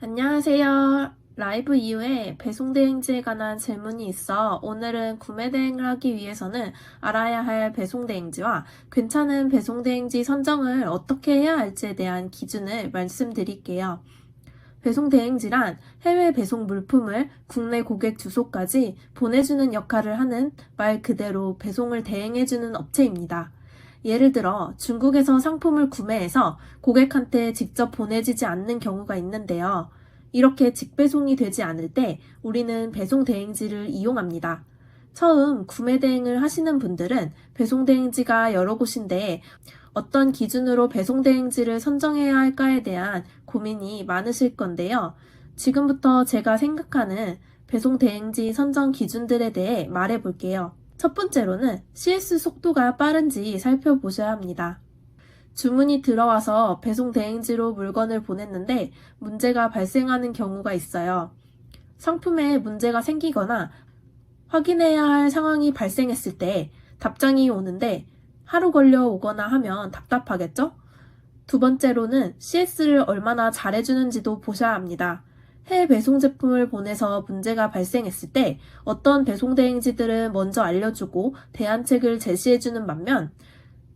안녕하세요. 라이브 이후에 배송 대행지에 관한 질문이 있어 오늘은 구매 대행을 하기 위해서는 알아야 할 배송 대행지와 괜찮은 배송 대행지 선정을 어떻게 해야 할지에 대한 기준을 말씀드릴게요. 배송 대행지란 해외 배송 물품을 국내 고객 주소까지 보내주는 역할을 하는 말 그대로 배송을 대행해주는 업체입니다. 예를 들어 중국에서 상품을 구매해서 고객한테 직접 보내지지 않는 경우가 있는데요. 이렇게 직배송이 되지 않을 때 우리는 배송 대행지를 이용합니다. 처음 구매 대행을 하시는 분들은 배송 대행지가 여러 곳인데 어떤 기준으로 배송 대행지를 선정해야 할까에 대한 고민이 많으실 건데요. 지금부터 제가 생각하는 배송 대행지 선정 기준들에 대해 말해 볼게요. 첫 번째로는 CS 속도가 빠른지 살펴보셔야 합니다. 주문이 들어와서 배송 대행지로 물건을 보냈는데 문제가 발생하는 경우가 있어요. 상품에 문제가 생기거나 확인해야 할 상황이 발생했을 때 답장이 오는데 하루 걸려 오거나 하면 답답하겠죠? 두 번째로는 CS를 얼마나 잘해주는지도 보셔야 합니다. 해외 배송 제품을 보내서 문제가 발생했을 때 어떤 배송 대행지들은 먼저 알려주고 대안책을 제시해주는 반면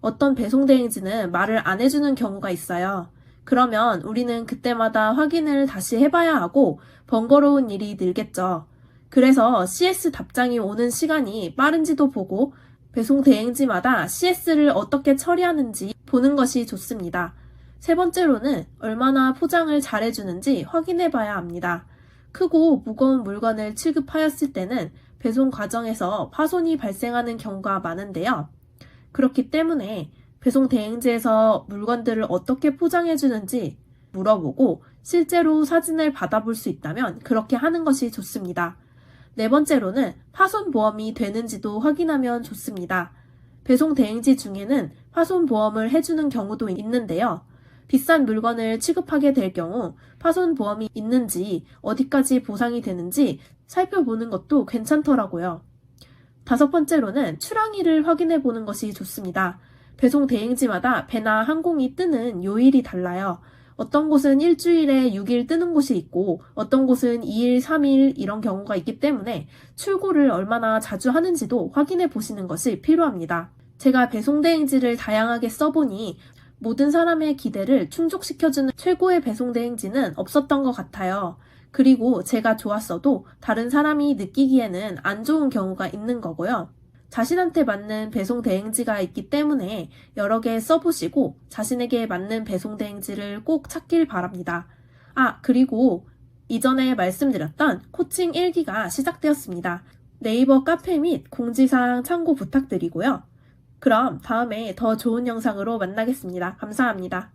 어떤 배송 대행지는 말을 안 해주는 경우가 있어요. 그러면 우리는 그때마다 확인을 다시 해봐야 하고 번거로운 일이 늘겠죠. 그래서 CS 답장이 오는 시간이 빠른지도 보고 배송 대행지마다 CS를 어떻게 처리하는지 보는 것이 좋습니다. 세 번째로는 얼마나 포장을 잘해주는지 확인해 봐야 합니다. 크고 무거운 물건을 취급하였을 때는 배송 과정에서 파손이 발생하는 경우가 많은데요. 그렇기 때문에 배송 대행지에서 물건들을 어떻게 포장해주는지 물어보고 실제로 사진을 받아볼 수 있다면 그렇게 하는 것이 좋습니다. 네 번째로는 파손 보험이 되는지도 확인하면 좋습니다. 배송 대행지 중에는 파손 보험을 해주는 경우도 있는데요. 비싼 물건을 취급하게 될 경우 파손 보험이 있는지 어디까지 보상이 되는지 살펴보는 것도 괜찮더라고요. 다섯 번째로는 출항일을 확인해 보는 것이 좋습니다. 배송 대행지마다 배나 항공이 뜨는 요일이 달라요. 어떤 곳은 일주일에 6일 뜨는 곳이 있고 어떤 곳은 2일, 3일 이런 경우가 있기 때문에 출고를 얼마나 자주 하는지도 확인해 보시는 것이 필요합니다. 제가 배송 대행지를 다양하게 써보니 모든 사람의 기대를 충족시켜주는 최고의 배송 대행지는 없었던 것 같아요. 그리고 제가 좋았어도 다른 사람이 느끼기에는 안 좋은 경우가 있는 거고요. 자신한테 맞는 배송 대행지가 있기 때문에 여러 개 써보시고 자신에게 맞는 배송 대행지를 꼭 찾길 바랍니다. 아, 그리고 이전에 말씀드렸던 코칭 1기가 시작되었습니다. 네이버 카페 및 공지사항 참고 부탁드리고요. 그럼 다음에 더 좋은 영상으로 만나겠습니다. 감사합니다.